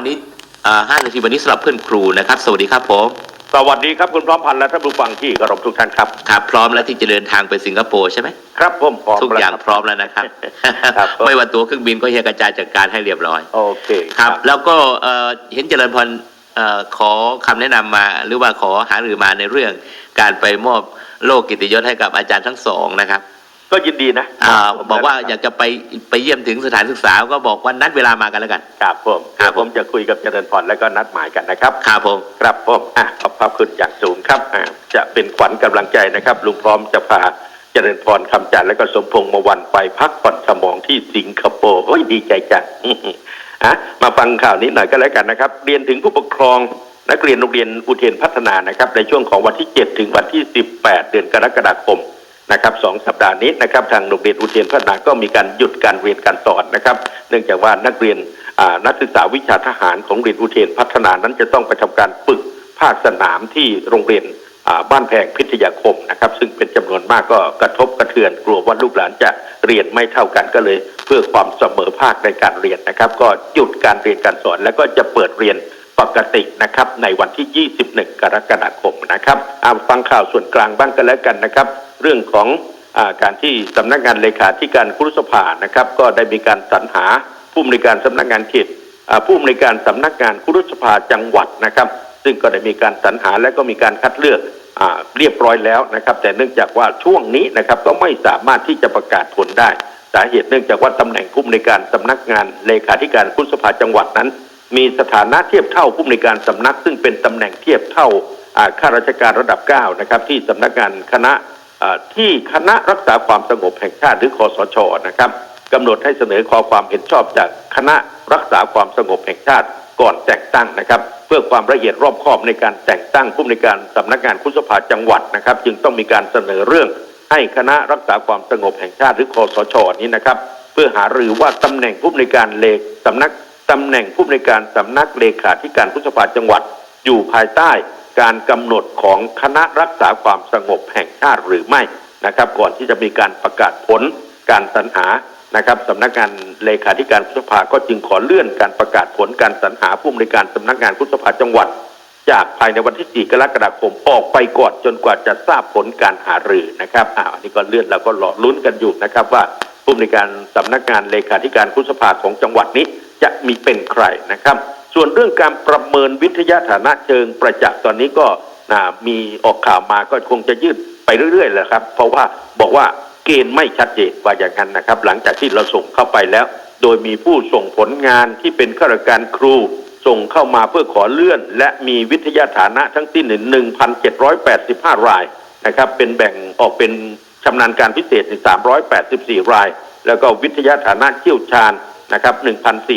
วันนี้อ่าห้านาทีวันนี้สำหรับเพื่อนครูนะครับ สวัสดีครับผมสวัสดีครับคุณพร้อมพันธ์และท่านผู้ฟังที่เคารพทุกท่านครับครับพร้อมแล้วที่จะเดินทางไปสิงคโปร์ใช่ไหมครับผมพร้อมทุกอย่างแล้วพร้อมแล้วนะครับครับผมไม่ว่าตัวเครื่องบินก็เฮียกระจายจัดการให้เรียบร้อยโอเคครับ แล้วก็เอ่อเห็นเจริญพรเอ่อขอคำแนะนำมาหรือว่าขอหารือมาในเรื่องการไปมอบโล่กิตติยศให้กับอาจารย์ทั้งสองนะครับ ก็ยินดีนะอ่าผมบอกว่านะครับอยากจะไปไปเยี่ยมถึงสถานศึกษาก็บอกว่านัดเวลามากันแล้วกันครับผมครับผมจะคุยกับเจริญพรแล้วก็นัดหมายกันนะครับครับผมครับผมอะขอบพระคุณอย่างสูงครับอะจะเป็นขวัญกำลังใจนะครับลุงพร้อมจะพาเจริญพรคำจันทร์และก็สมพงษ์มาวันไปพักผ่อนสมองที่สิงคโปร์โอ้ยดีใจจังอะมาฟังข่าวนี้หน่อยก็แล้วกันนะครับ เรียนถึงผู้ปกครองนักเรียนโรงเรียนอุเทนพัฒนานะครับ ในช่วงของวันที่ 7 ถึงวันที่ 18 เดือนกรกฎาคม นะครับสองสัปดาห์นี้นะครับทางโรงเรียนอุเทนพัฒนาก็มีการหยุดการเรียนการสอนนะครับ เนื่องจากว่านักเรียนนักศึกษาวิชาทหารของโรงเรียนอุเทนพัฒนานั้นจะต้องไปทำการฝึกภาคสนามที่โรงเรียนบ้านแพงพิทยาคมนะครับซึ่งเป็นจำนวนมากก็กระทบกระเทือนกลัวว่าลูกหลานจะเรียนไม่เท่ากันก็เลย เพื่อความเสมอภาคในการเรียนนะครับ ก็หยุดการเรียนการสอน แล้วก็จะเปิดเรียนปกตินะครับในวันที่ 21 กรกฎาคมนะครับเอาฟังข่าวส่วนกลางบ้างกันแล้วกันนะครับ เรื่องของอการที่สำนักงานเลขาธิการครุสภานะครับ ก็ได้มีการสรรหาผู้อำนวยการสำนักงานเขตผู้อำนวยการสำนักงานครุสภาจังหวัดนะครับ ซึ่งก็ได้มีการสรรหาและก็มีการคัดเลือกอเรียบร้อยแล้วนะครับ แต่เนื่องจากว่าช่วงนี้นะครับก็ไม่สามารถที่จะประกาศผลได้สาเหตุเนื่องจากว่าตำแหน่งผู้อำนวยการสำนักงานเลขาธิการคุสภาจังหวัดนั้น มีสถานะเทียบเท่าผู้อำนวยการสำนัก ซึ่งเป็นตำแหน่งเทียบเท่าข้าราชการระดับ9นะครับที่สำนักงานคณะ ที่คณะรักษาความสงบแห่งชาติหรือคอสชนะครับกำหนดให้เสนอขอความเห็นชอบจากคณะรักษาความสงบแห่งชาติก่อนแต่งตั้งนะครับ เพื่อความละเอียดรอบคอบในการแต่งตั้งผู้อำนการสำนักงานคุสภาจังหวัดนะครับ จึงต้องมีการเสนอเรื่องให้คณะรักษาความสงบแห่งชาติหรือคอสชนี้นะครับ เพื่อหารือว่าตำแหน่งผู้อำนการเลขสำนักตำแหน่งผู้อำนการสำนักเลขาธิการพุทธภาจังหวัด อยู่ภายใต้ การกำหนดของคณะรักษาความสงบแห่งชาติหรือไม่นะครับ ก่อนที่จะมีการประกาศผลการสรรหานะครับสำนักงานเลขาธิการพุทธภาก็จึงขอเลื่อนการประกาศผลการสรรหาผู้อำนวยการสำนักงานพุทธภาจังหวัด จากภายในวันที่ 4 กรกฎาคมออกไปก่อนจนกว่าจะทราบผลการหารือนะครับอ่าอันนี้ก็เลื่อนแล้วก็รอลุ้นกันอยู่นะครับว่าผู้อำนวยการสำนักงานเลขาธิการคุสภาของจังหวัดนี้จะมีเป็นใครนะครับ ส่วนเรื่องการประเมินวิทยาฐานะเชิงประจักษ์ตอนนี้ก็มีออกข่าวมาก็คงจะยืดไปเรื่อยๆแหละครับ เพราะว่าบอกว่าเกณฑ์ไม่ชัดเจนว่าอย่างนั้นนะครับ หลังจากที่เราส่งเข้าไปแล้ว โดยมีผู้ส่งผลงานที่เป็นข้าราชการครู ส่งเข้ามาเพื่อขอเลื่อน และมีวิทยาฐานะทั้งสิ้น1,785 รายนะครับ เป็นแบ่งออกเป็นชำนาญการพิเศษ384 ราย แล้วก็วิทยาฐานะเชี่ยวชาญ นะครับ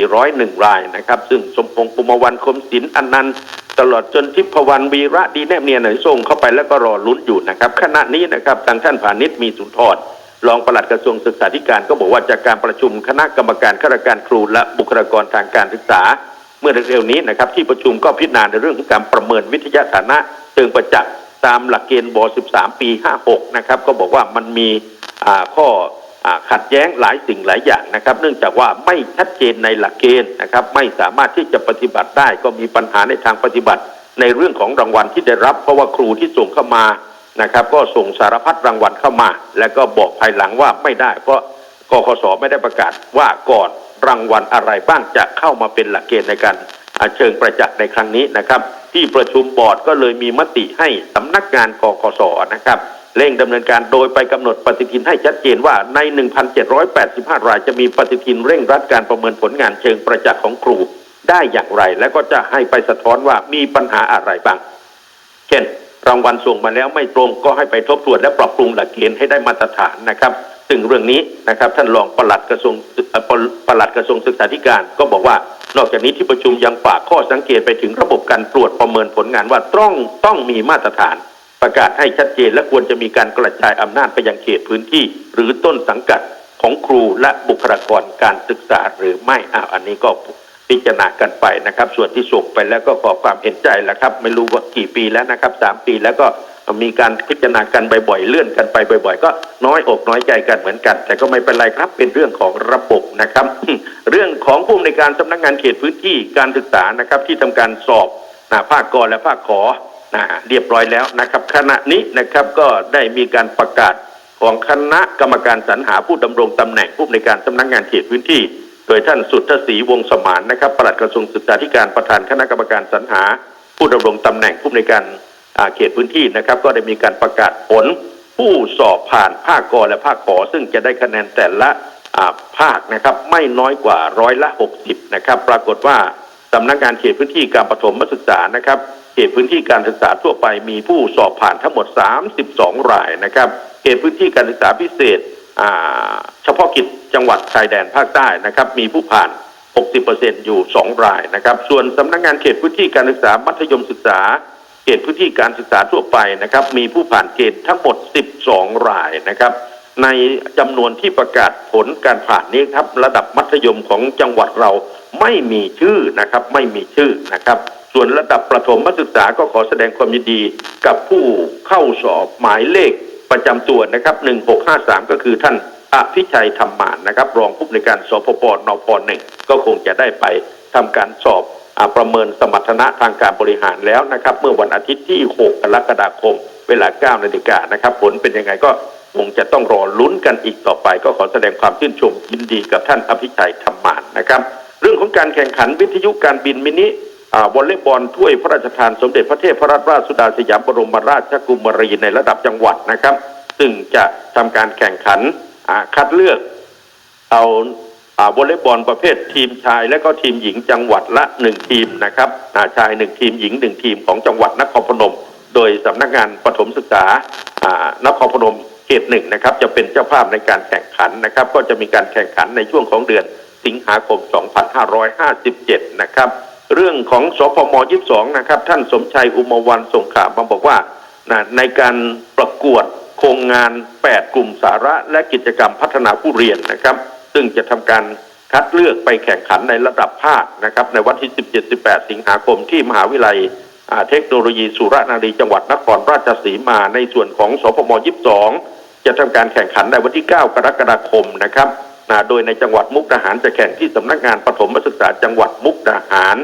1,401 รายนะครับ ซึ่งสมพงษ์ปุมวันคมศิลป์อันนันต์ตลอดจนทิพวรรณวีระดีแนบเนียนหน่อยส่งเข้าไปแล้วก็รอลุ้นอยู่นะครับขณะนี้นะครับทางท่านพาณิชย์มีสุนทรรองปลัดกระทรวงศึกษาธิการก็บอกว่าจากการประชุมคณะกรรมการข้าราชการครูและบุคลากรทางการศึกษา เมื่อเร็วๆนี้นะครับที่ประชุมก็พิจารณาในเรื่องของการประเมินวิทยาฐานะเชิงประจักษ์ตามหลักเกณฑ์บ 13 ปี 56 นะครับ ก็บอกว่ามันมีข้อ ขัดแย้งหลายสิ่งหลายอย่างนะครับ เนื่องจากว่าไม่ชัดเจนในหลักเกณฑ์นะครับ ไม่สามารถที่จะปฏิบัติได้ก็มีปัญหาในทางปฏิบัติ ในเรื่องของรางวัลที่ได้รับ เพราะว่าครูที่ส่งเข้ามานะครับ ก็ส่งสารพัดรางวัลเข้ามา แล้วก็บอกภายหลังว่าไม่ได้ เพราะกคสไม่ได้ประกาศว่าก่อนรางวัลอะไรบ้างจะเข้ามาเป็นหลักเกณฑ์ในการเชิงประจักษ์ในครั้งนี้นะครับ ที่ประชุมบอร์ดก็เลยมีมติให้สำนักงานกคสนะครับ เร่งดำเนินการโดยไปกำหนดปฏิทินให้ชัดเจนว่าใน 1,785 รายจะมีปฏิทินเร่งรัดการประเมินผลงานเชิงประจักษ์ของครูได้อย่างไร และก็จะให้ไปสะท้อนว่ามีปัญหาอะไรบ้าง เช่น รางวัลส่งมาแล้วไม่ตรงก็ให้ไปทบทวนและปรับปรุงหลักเกณฑ์ให้ได้มาตรฐานนะครับ ซึ่งเรื่องนี้นะครับท่านรองปลัดกระทรวงปลัดกระทรวงศึกษาธิการ ก็บอกว่านอกจากนี้ที่ประชุมยังฝากข้อสังเกตไปถึงระบบการตรวจประเมินผลงานว่าต้องต้องมีมาตรฐาน ประกาศให้ชัดเจน และควรจะมีการกระจายอำนาจไปยังเขตพื้นที่ หรือต้นสังกัดของครูและบุคลากรการศึกษาหรือไม่อ้าวอันนี้ก็พิจารณากันไปนะครับ ส่วนที่ส่งไปแล้วก็ขอความเห็นใจแล้วครับ ไม่รู้ว่ากี่ปีแล้วนะครับสามปีแล้วก็มีการพิจารณากันบ่อยๆเลื่อนกันไปบ่อย ๆ ก็น้อยอกน้อยใจกันเหมือนกัน แต่ก็ไม่เป็นไรครับเป็นเรื่องของระบบนะครับ เรื่องของผู้อำนวยการสำนักงานเขตพื้นที่การศึกษานะครับ ที่ทำการสอบนะภาคกรและภาคขอ นะเรียบร้อยแล้วนะครับ ขณะนี้นะครับก็ได้มีการประกาศของคณะกรรมการสรรหาผู้ดำรงตำแหน่งผู้อำนการสำนักงานเขตพื้นที่ โดยท่านสุทธศรีวงสมานนะครับปลัดกระทรวงศึกษาธิการประธานคณะกรรมการสรรหา ผู้ดำรงตำแหน่งผู้อำนการเขตพื้นที่นะครับ ก็ได้มีการประกาศผลผู้สอบผ่านภาคกรและภาคขอ ซึ่งจะได้คะแนนแต่ละภาคนะครับไม่น้อยกว่าร้อยละ 60 นะครับ ปรากฏว่าสำนักงานเขตพื้นที่การปฐมศึกษานะครับ เขตพื้นที่การศึกษาทั่วไปมีผู้สอบผ่านทั้งหมด 32 รายนะครับเขตพื้นที่การศึกษาพิเศษเฉพาะกิจจังหวัดชายแดนภาคใต้นะครับ มีผู้ผ่าน 60%อยู่ 2 รายนะครับ ส่วนสำนักงานเขตพื้นที่การศึกษามัธยมศึกษา เขตพื้นที่การศึกษาทั่วไปนะครับ มีผู้ผ่านเกณฑ์ทั้งหมด 12 รายนะครับ ในจำนวนที่ประกาศผลการผ่านนี้ครับ ระดับมัธยมของจังหวัดเราไม่มีชื่อนะครับ ไม่มีชื่อนะครับ ส่วนระดับประถมศึกษาก็ขอแสดงความยินดีกับผู้เข้าสอบหมายเลขประจำตัวนะครับ 1653 ก็คือท่านอภิชัยธรรมานนะครับ รองผู้ในการสพปนพหนึ่งก็คงจะได้ไปทำการสอบอประเมินสมรรถนะทางการบริหารแล้วนะครับ เมื่อวันอาทิตย์ที่ 6 กรกฎาคม เวลา 9 นาฬิกานะครับ ผลเป็นยังไงก็คงจะต้องรอลุ้นกันอีกต่อไป ก็ขอแสดงความชื่นชมยินดีกับท่านอภิชัยธรรมานนะครับ เรื่องของการแข่งขันวิทยุการบินมินิ วอลเลย์บอลถ้วยพระราชทานสมเด็จพระเทพรัตนราชสุดาสยามบรมราชกุมารีในระดับจังหวัดนะครับ ซึ่งจะทำการแข่งขันคัดเลือกเอาอาวอลเลย์บอลประเภททีมชาย และก็ทีมหญิงจังหวัดละหนึ่งทีมนะครับาชายหนึ่งทีมหญิงหนึ่งทีมของจังหวัดนครพนม โดยสำนักงานปฐมศึกษาานครพนมเขตหนึ่งนะครับจะเป็นเจ้าภาพในการแข่งขันนะครับ ก็จะมีการแข่งขันในช่วงของเดือนสิงหาคม 2557 นะครับ เรื่องของสพม22นะครับ ท่านสมชัยอุมาวันส่งข่าวมาบอกว่านะในการประกวดโครงงาน 8 กลุ่มสาระและกิจกรรมพัฒนาผู้เรียนนะครับ ซึ่งจะทำการคัดเลือกไปแข่งขันในระดับภาคนะครับ ในวันที่ 17-18 สิงหาคมที่มหาวิทยาลัยเทคโนโลยีสุรนารีจังหวัดนครราชสีมาในส่วนของสพม 22 จะทำการแข่งขันในวันที่ 9 กรกฎาคมนะครับ นะโดยในจังหวัดมุกดาหารจะแข่งที่สำนักงานปฐมศึกษาจังหวัดมุกดาหาร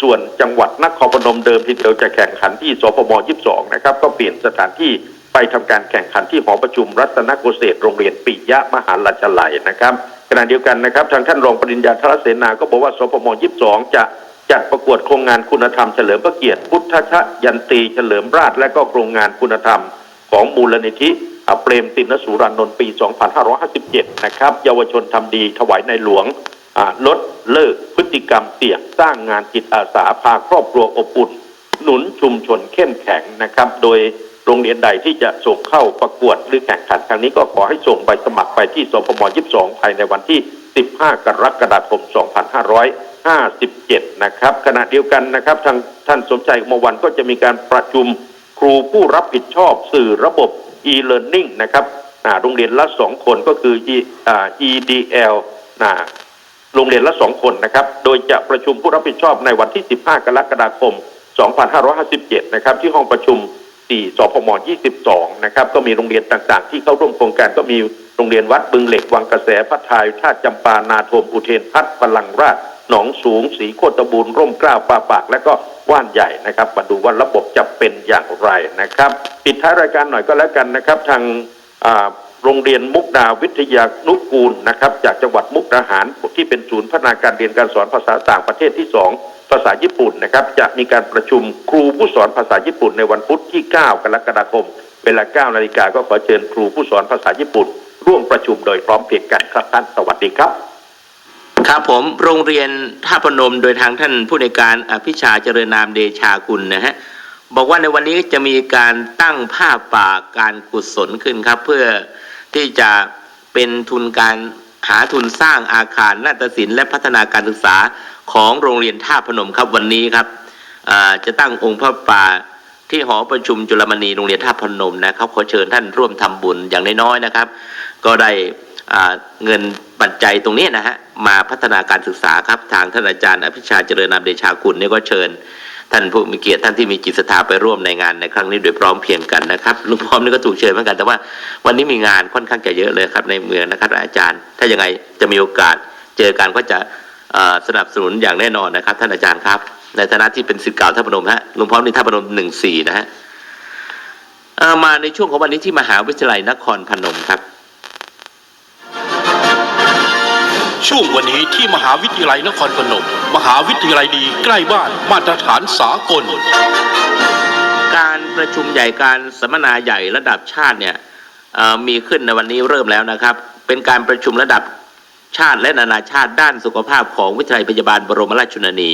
ส่วนจังหวัดนครพนมเดิมทีเดียวจะแข่งขันที่สพม22นะครับก็เปลี่ยนสถานที่ไปทำการแข่งขันที่หอประชุมรัตนโกษตรโรงเรียนปิยะมหาลัชลัยนะครับขณะเดียวกันนะครับ ทางท่านรองปริญญาธรเสนาก็บอกว่าสพม22 จะจัดประกวดโครงงานคุณธรรมเฉลิมพระเกียรติพุทธชยันตีเฉลิมราชและก็โครงงานคุณธรรมของมูลนิธิ เปรมตินสุรานนท์ปี 2557 นะครับ เยาวชนทำดีถวายในหลวงลดเลิกพฤติกรรมเสี่ยงสร้างงานจิตอาสาพาครอบครัวอบอุ่น หนุนชุมชนเข้มแข็งนะครับ โดยโรงเรียนใดที่จะส่งเข้าประกวดหรือแข่งขันครั้งนี้ก็ขอให้ส่งใบสมัครไปที่สพม22 ภายในวันที่ 15 กรกฎาคม 2557 นะครับ ขณะเดียวกันนะครับทางท่านสมใจเมื่อวันก็จะมีการประชุมครูผู้รับผิดชอบสื่อระบบ e-learning นะครับโรงเรียนละสองคนก็คือ edl โรงเรียนละสองคนนะครับ โดยจะประชุมผู้รับผิดชอบในวันที่ 15 กรกฎาคม 2557 นะครับ ที่ห้องประชุม 4 สพม 22 นะครับ ก็มีโรงเรียนต่างๆ ที่เข้าร่วมโครงการก็มีโรงเรียนวัดบึงเหล็ก วังกระแสพัททายท่าจำปา นาโทมอุเทนพัฒน์พลังราช หนองสูงสีโคตบูรณ์ร่มกล้าปาปาก และก็ว่านใหญ่นะครับมาดูว่าระบบจะเป็นอย่างไรนะครับปิดท้ายรายการหน่อยก็แล้วกันนะครับทางโรงเรียนมุกดาวิทยานุกูลนะครับจากจังหวัดมุกดาหารที่เป็นศูนย์พัฒนาการเรียนการสอนภาษาต่างประเทศที่สองภาษาญี่ปุ่นนะครับจะมีการประชุมครูผู้สอนภาษาญี่ปุ่นในวันพุธที่ 9 กรกฎาคม เวลา 9 นาฬิกาก็ขอเชิญครูผู้สอนภาษาญี่ปุ่น ร่วมประชุมโดยพร้อมเพรียงกันครับท่านสวัสดีครับ ครับผมโรงเรียนท่าพนมโดยทางท่านผู้ในการอภิชาเจริญนามเดชากุลนะฮะบอกว่าในวันนี้จะมีการตั้งผ้าป่าการกุศลขึ้นครับ เพื่อที่จะเป็นทุนการหาทุนสร้างอาคารนาฏศิลป์และพัฒนาการศึกษาของโรงเรียนท่าพนมครับวันนี้ครับจะตั้งองค์พระป่าที่หอประชุมจุลมณีโรงเรียนท่าพนมนะครับขอเชิญท่านร่วมทำบุญอย่างน้อยๆนะครับ ก็ได้เงิน ปัจจัยตรงนี้นะฮะมาพัฒนาการศึกษาครับทางท่านอาจารย์อภิชาเจริญนามเดชาคุณเนี่ยก็เชิญ ท่านผู้มีเกียรติท่านที่มีจิตศรัทธาไปร่วมในงานในครั้งนี้โดยพร้อมเพียงกันนะครับลุงพร้อมนี่ก็ถูกเชิญเหมือนกันแต่ว่าวันนี้มีงานค่อนข้างจะเยอะเลยครับในเมืองนะครับอาจารย์ ถ้ายังไงจะมีโอกาสเจอกันก็จะสนับสนุนอย่างแน่นอนนะครับ ท่านอาจารย์ครับ ในฐานะที่เป็นศิษย์เก่าท่านพนมฮะลุงพร้อมนี่ท่านพนมหนึ่งสี่นะฮะมาในช่วงของวันนี้ที่มหาวิทยาลัยนครพนมครับ ช่วงวันนี้ที่มหาวิทยาลัยนครพนม มหาวิทยาลัยดีใกล้บ้านมาตรฐานสากล การประชุมใหญ่การสัมมนาใหญ่ระดับชาติเนี่ยมีขึ้นในวันนี้เริ่มแล้วนะครับ เป็นการประชุมระดับชาติและนานาชาติด้านสุขภาพของวิทยาลัยพยาบาลบรมราชชนนี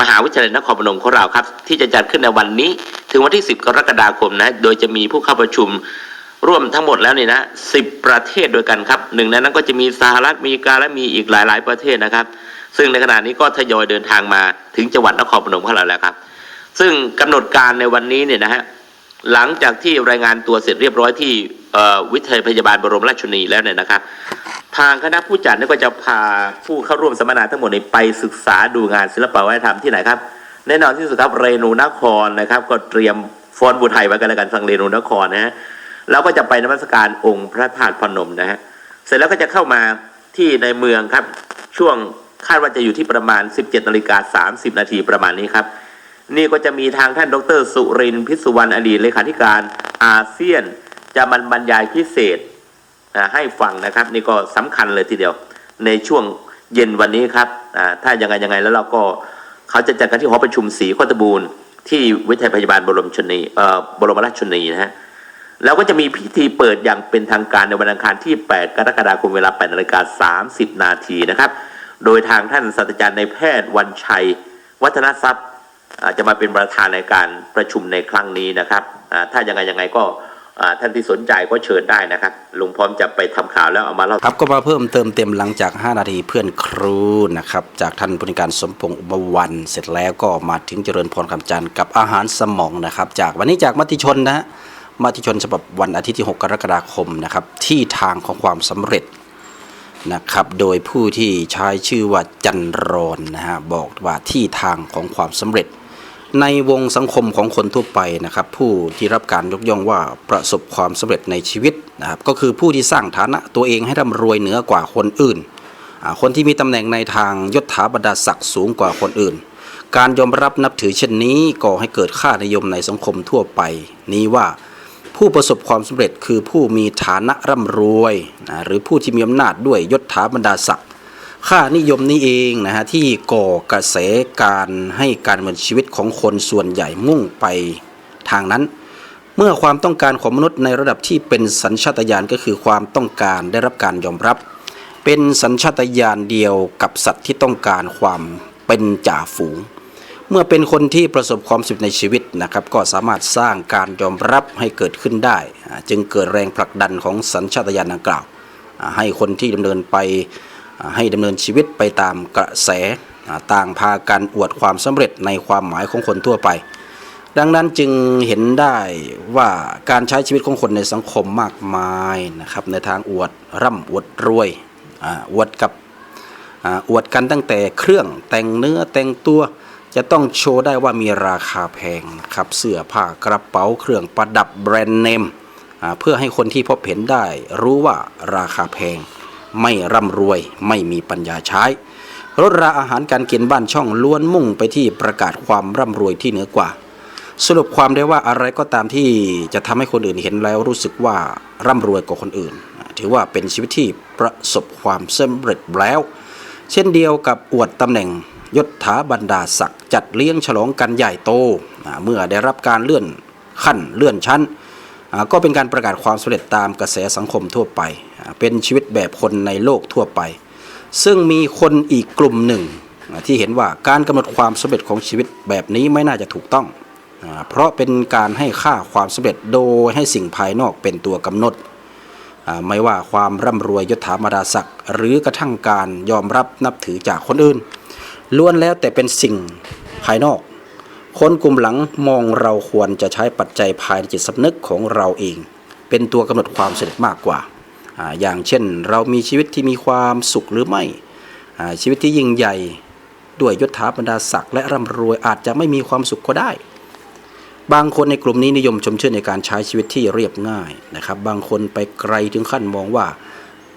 มหาวิทยาลัยนครพนมของเราครับ ที่จะจัดขึ้นในวันนี้ ถึงวันที่ 10 กรกฎาคมนะ โดยจะมีผู้เข้าประชุม ร่วมทั้งหมดแล้วนี่นะ10ประเทศด้วยกันครับหนึ่งในนั้นก็จะมีสหรัฐอเมริกาและมีอีกหลาย ๆ ประเทศนะครับ ซึ่งในขณะนี้ก็ทยอยเดินทางมาถึงจังหวัดนครพนมของเราแล้วครับ ซึ่งกำหนดการในวันนี้เนี่ยนะฮะหลังจากที่รายงานตัวเสร็จเรียบร้อยที่วิทยาพยาบาลบรมราชชนีแล้วเนี่ยนะครับ ทางคณะผู้จัดนี่ก็จะพาผู้เข้าร่วมสัมมนาทั้งหมดนี้ไปศึกษาดูงานศิลปวัฒนธรรมที่ไหนครับแน่นอนที่สุดครับเรนูนครนะครับ ก็เตรียมฟอนบุไทยไว้กันแล้วกันฟังเรนูนครนะฮะ แล้วก็จะไปนมัสการองค์พระธาตุพนมนะฮะเสร็จแล้วก็จะเข้ามาที่ในเมืองครับ ช่วงคาดว่าจะอยู่ที่ประมาณ 17นาฬิกา30นาทีประมาณนี้ครับนี่ก็จะมีทางท่านดร สุรินพิสุวรรณอดีตเลขาธิการอาเซียน จะมันบรรยายพิเศษให้ฟังนะครับ นี่ก็สำคัญเลยทีเดียวในช่วงเย็นวันนี้ครับถ้ายังไงยังไงแล้วเราก็เขาจะจัดกันที่หอประชุมศรีโคตบูรณ์ที่วิทยาพยาบาลบรมชนีบรมราชชนีนะฮะ แล้วก็จะมีพิธีเปิดอย่างเป็นทางการในวันอังคารที่ 8 กรกฎาคมเวลา8นาฬิกา30 นาทีนะครับ โดยทางท่านศาสตราจารย์ในแพทย์วันชัย วัฒนทรัพย์จะมาเป็นประธานในการประชุมในครั้งนี้นะครับ ถ้ายังไงยังไงก็ท่านที่สนใจก็เชิญได้นะครับลุงพร้อมจะไปทำข่าวแล้วเอามาเล่าครับก็มาเพิ่มเติมเต็มหลังจาก 5 นาทีเพื่อนครูนะครับจากท่านผู้นวยการสมพงษ์อุบลวันเสร็จแล้วก็มาถึงเจริญพรคำจันทร์กับอาหารสมองนะครับ จากวันนี้จากมติชนนะฮะ มติชนฉบับวันอาทิตย์ที่ 6 กรกฎาคมนะครับที่ทางของความสำเร็จนะครับโดยผู้ที่ใช้ชื่อว่าจันรอนนะฮะบอกว่าที่ทางของความสำเร็จ ในวงสังคมของคนทั่วไปนะครับผู้ที่รับการยกย่องว่าประสบความสำเร็จในชีวิตนะครับก็คือผู้ที่สร้างฐานะตัวเองให้ร่ำรวยเหนือกว่าคนอื่น คนที่มีตำแหน่งในทางยศถาบรรดาศักดิ์สูงกว่าคนอื่นการยอมรับนับถือเช่นนี้ก่อให้เกิดค่านิยมในสังคมทั่วไป นี้ว่า ผู้ประสบความสำเร็จคือผู้มีฐานะร่ำรวยนะหรือผู้ที่มีอำนาจด้วยยศถาบรรดาศักดิ์ค่านิยมนี้เองนะฮะที่ก่อกระแสการให้การดำเนินชีวิตของคนส่วนใหญ่มุ่งไปทางนั้น เมื่อความต้องการของมนุษย์ในระดับที่เป็นสัญชาตญาณก็คือความต้องการได้รับการยอมรับ เป็นสัญชาตญาณเดียวกับสัตว์ที่ต้องการความเป็นจ่าฝูง มื่อเป็นคนที่ประสบความสำเร็จในชีวิตนะครับ ก็สามารถสร้างการยอมรับให้เกิดขึ้นได้ จึงเกิดแรงผลักดันของสัญชาตญาณดังกล่าว ให้คนที่ดำเนินไปให้ดำเนินชีวิตไปตามกระแสต่างพากันอวดความสำเร็จในความหมายของคนทั่วไป ดังนั้นจึงเห็นได้ว่าการใช้ชีวิตของคนในสังคมมากมายนะครับในทางอวดร่ำอวดรวยอวดกับอวดกันตั้งแต่เครื่องแต่งเนื้อแต่งตัว จะต้องโชว์ได้ว่ามีราคาแพงนะครับเสื้อผ้ากระเป๋าเครื่องประดับแบรนด์เนมเพื่อให้คนที่พบเห็นได้ รู้ว่าราคาแพง ไม่ร่ำรวยไม่มีปัญญาใช้รถราอาหารการกินบ้านช่องล้วนมุ่งไปที่ประกาศความร่ำรวยที่เหนือกว่า สรุปความได้ว่าอะไรก็ตามที่จะทำให้คนอื่นเห็นแล้วรู้สึกว่าร่ำรวยกว่าคนอื่น ถือว่าเป็นชีวิตที่ประสบความสำเร็จแล้ว เช่นเดียวกับอวดตำแหน่งยศถาบรรดาศักดิ์จัดเลี้ยงฉลองกันใหญ่โต เมื่อได้รับการเลื่อนขั้นเลื่อนชั้น ก็เป็นการประกาศความสำเร็จตามกระแสสังคมทั่วไป เป็นชีวิตแบบคนในโลกทั่วไป ซึ่งมีคนอีกกลุ่มหนึ่ง ที่เห็นว่าการกำหนดความสำเร็จของชีวิตแบบนี้ไม่น่าจะถูกต้อง เพราะเป็นการให้ค่าความสำเร็จโดยให้สิ่งภายนอกเป็นตัวกำหนด ไม่ว่าความร่ำรวยยศถาบรรดาศักดิ์หรือกระทั่งการยอมรับนับถือจากคนอื่น ล้วนแล้วแต่เป็นสิ่งภายนอก คนกลุ่มหลังมองเราควรจะใช้ปัจจัยภายในจิตสำนึกของเราเอง เป็นตัวกำหนดความสำเร็จมากกว่าอย่างเช่นเรามีชีวิตที่มีความสุขหรือไม่ ชีวิตที่ยิ่งใหญ่ด้วยยศถาบรรดาศักดิ์และร่ำรวยอาจจะไม่มีความสุขก็ได้ บางคนในกลุ่มนี้นิยมชมเชยในการใช้ชีวิตที่เรียบง่ายนะครับ บางคนไปไกลถึงขั้นมองว่า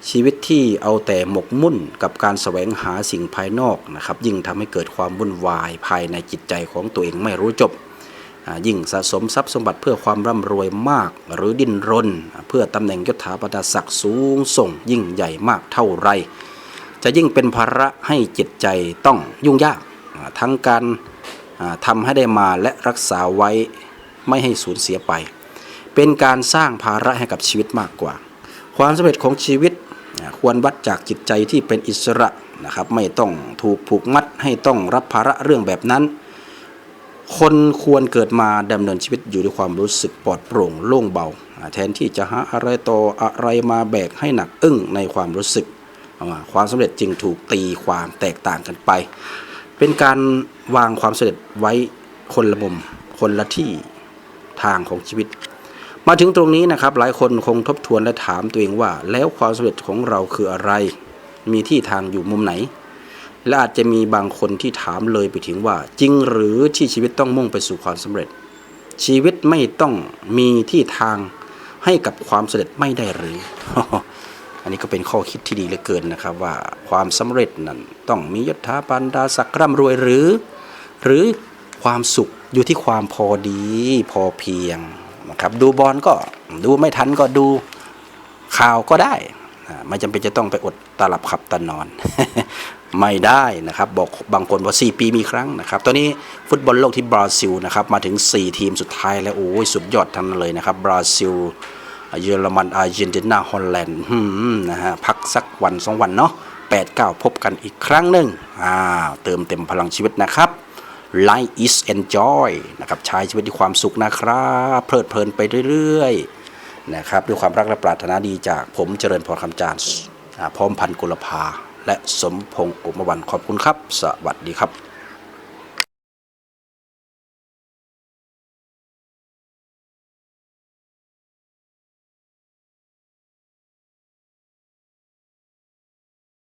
ชีวิตที่เอาแต่หมกมุ่นกับการแสวงหาสิ่งภายนอกนะครับ ยิ่งทำให้เกิดความวุ่นวายภายในจิตใจของตัวเองไม่รู้จบ ยิ่งสะสมทรัพย์สมบัติเพื่อความร่ำรวยมาก หรือดิ้นรน เพื่อตำแหน่งยศถาบรรดาศักดิ์สูงส่ง ยิ่งใหญ่มากเท่าไร จะยิ่งเป็นภาระให้จิตใจต้องยุ่งยากทั้งการ ทำให้ได้มาและรักษาไว้ไม่ให้สูญเสียไป เป็นการสร้างภาระให้กับชีวิตมากกว่า ความสำเร็จของชีวิตควรวัดจากจิตใจที่เป็นอิสระนะครับไม่ต้องถูกผูกมัดให้ต้องรับภาระเรื่องแบบนั้น คนควรเกิดมาดำเนินชีวิตอยู่ด้วยความรู้สึกปลอดโปร่งโล่งเบา แทนที่จะหาอะไรต่ออะไรมาแบกให้หนักอึ้งในความรู้สึก ความสำเร็จจึงถูกตีความแตกต่างกันไป เป็นการวางความสำเร็จไว้คนละมุม คนละที่ทางของชีวิต มาถึงตรงนี้นะครับ หลายคนคงทบทวนและถามตัวเองว่า แล้วความสำเร็จของเราคืออะไร มีที่ทางอยู่มุมไหน และอาจจะมีบางคนที่ถามเลยไปถึงว่า จริงหรือที่ชีวิตต้องมุ่งไปสู่ความสำเร็จ ชีวิตไม่ต้องมีที่ทางให้กับความสำเร็จไม่ได้หรือ อันนี้ก็เป็นข้อคิดที่ดีเหลือเกินนะครับว่าความสำเร็จนั้นต้องมียศถาบรรดาศักดิ์ร่ำรวยหรือ หรือความสุขอยู่ที่ความพอดีพอเพียงนะครับดูบอลก็ดูไม่ทันก็ดูข่าวก็ได้ ไม่จำเป็นจะต้องไปอดตาหลับขับตานอน ไม่ได้นะครับบอกบางคนว่า 4 ปีมีครั้งนะครับตอนนี้ฟุตบอลโลกที่บราซิลนะครับมาถึง 4 ทีมสุดท้ายแล้วโอ้ยสุดยอดทั้งนั้นเลยนะครับบราซิล เยอรมันอาร์เจนตินาฮอลแลนด์นะฮะพักสักวันสองวันเนาะแปดเก้าพบกันอีกครั้งหนึ่งอ่าเติมเต็มพลังชีวิตนะครับ Life is enjoy นะครับใช้ชีวิตด้วยความสุขนะครับเพลิดเพลินไปเรื่อยๆนะครับด้วยความรักและปรารถนาดีจากผมเจริญพรคำจารย์อ่าพร้อมพันกุลภาและสมพงษ์อุมวันขอบคุณครับ สวัสดีครับ